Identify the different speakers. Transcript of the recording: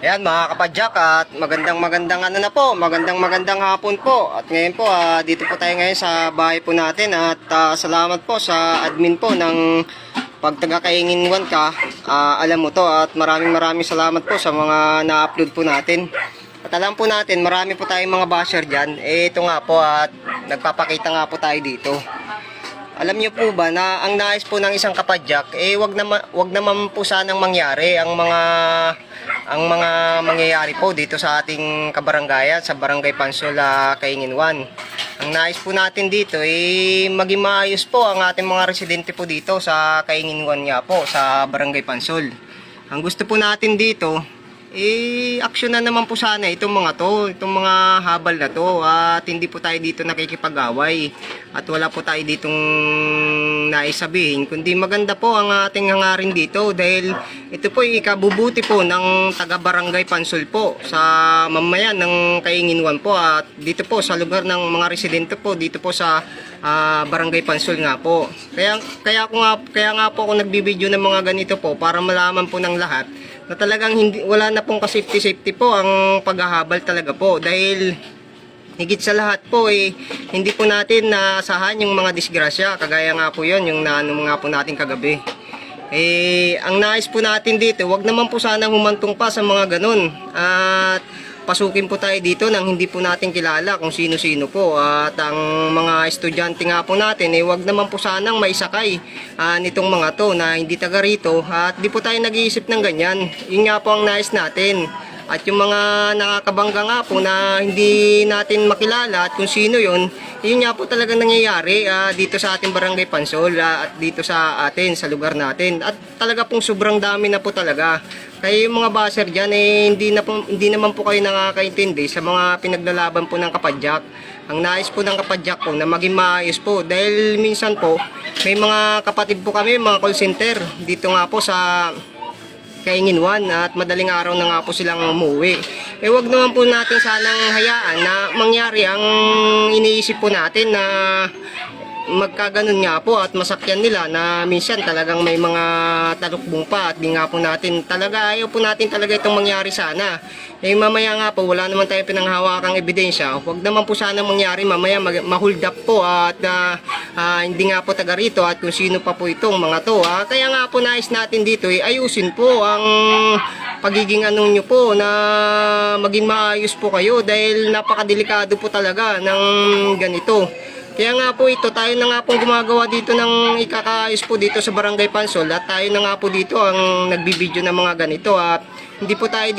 Speaker 1: Ayan mga kapadyak at magandang magandang ano na po, magandang magandang hapon po. At ngayon po, ah, dito po tayo ngayon sa bahay po natin at ah, salamat po sa admin po ng pag taga-kaingin one ka, ah, alam mo to at maraming maraming salamat po sa mga na-upload po natin. At alam po natin, marami po tayong mga basher dyan. Eh, ito nga po at nagpapakita nga po tayo dito. Alam niyo po ba na ang nais po ng isang kapadyak, eh wag naman wag naman po sanang mangyari ang mga ang mga mangyayari po dito sa ating kabarangayan sa Barangay Pansula, Kaingin 1. Ang nais po natin dito eh maging maayos po ang ating mga residente po dito sa Kaingin 1 nga po sa Barangay Pansol. Ang gusto po natin dito eh, aksyon na naman po sana itong mga to, itong mga habal na to. At hindi po tayo dito nakikipag-away. At wala po tayo ditong naisabihin. Kundi maganda po ang ating hangarin dito. Dahil ito po ikabubuti po ng taga Barangay Pansol po sa mamayan ng Kainginwan po. At dito po sa lugar ng mga residente po dito po sa ah, Barangay Pansol nga po. Kaya kaya ko nga kaya nga po ako nagbibideo ng mga ganito po para malaman po ng lahat na talagang hindi wala na pong ka-safety safety po ang paghahabal talaga po. Dahil higit sa lahat po eh hindi po natin naasahan yung mga disgrasya. Kagaya nga po yon yung naano nga po natin kagabi. Eh ang nais po natin dito wag naman po sana humantong pa sa mga ganun. At pasukin po tayo dito nang hindi po natin kilala kung sino-sino po at ang mga estudyante nga po natin eh wag naman po sanang maisakay ah, nitong mga to na hindi taga rito at di po tayo nag-iisip ng ganyan yun nga po ang nais natin at yung mga nakakabangga nga po na hindi natin makilala at kung sino yon yun nga po talaga nangyayari ah, dito sa ating barangay Pansol ah, at dito sa atin, sa lugar natin. At talaga pong sobrang dami na po talaga. Yung mga baser dyan, eh, hindi, na po, hindi naman po kayo nakakaintindi sa mga pinaglalaban po ng kapadyak. Ang nais po ng kapadyak po na maging maayos po. Dahil minsan po, may mga kapatid po kami, mga call center, dito nga po sa kaingin 1 at madaling araw na nga po silang umuwi. Eh wag naman po natin sanang hayaan na mangyari ang iniisip po natin na magkaganon nga po at masakyan nila na minsan talagang may mga talukbong pa at di nga po natin talaga ayaw po natin talaga itong mangyari sana. Eh mamaya nga po wala naman tayo pinanghawakang ebidensya. Huwag naman po sana mangyari mamaya mag- ma-hold up po at ah, ah, hindi nga po taga rito at kung sino pa po itong mga to. ah. kaya nga po nais natin dito eh, ayusin po ang pagiging anong nyo po na maging maayos po kayo dahil napakadelikado po talaga ng ganito. Kaya nga po ito, tayo na nga pong gumagawa dito ng ikakaayos po dito sa Barangay Pansol at tayo na nga po dito ang nagbibideo ng mga ganito at hindi po tayo dito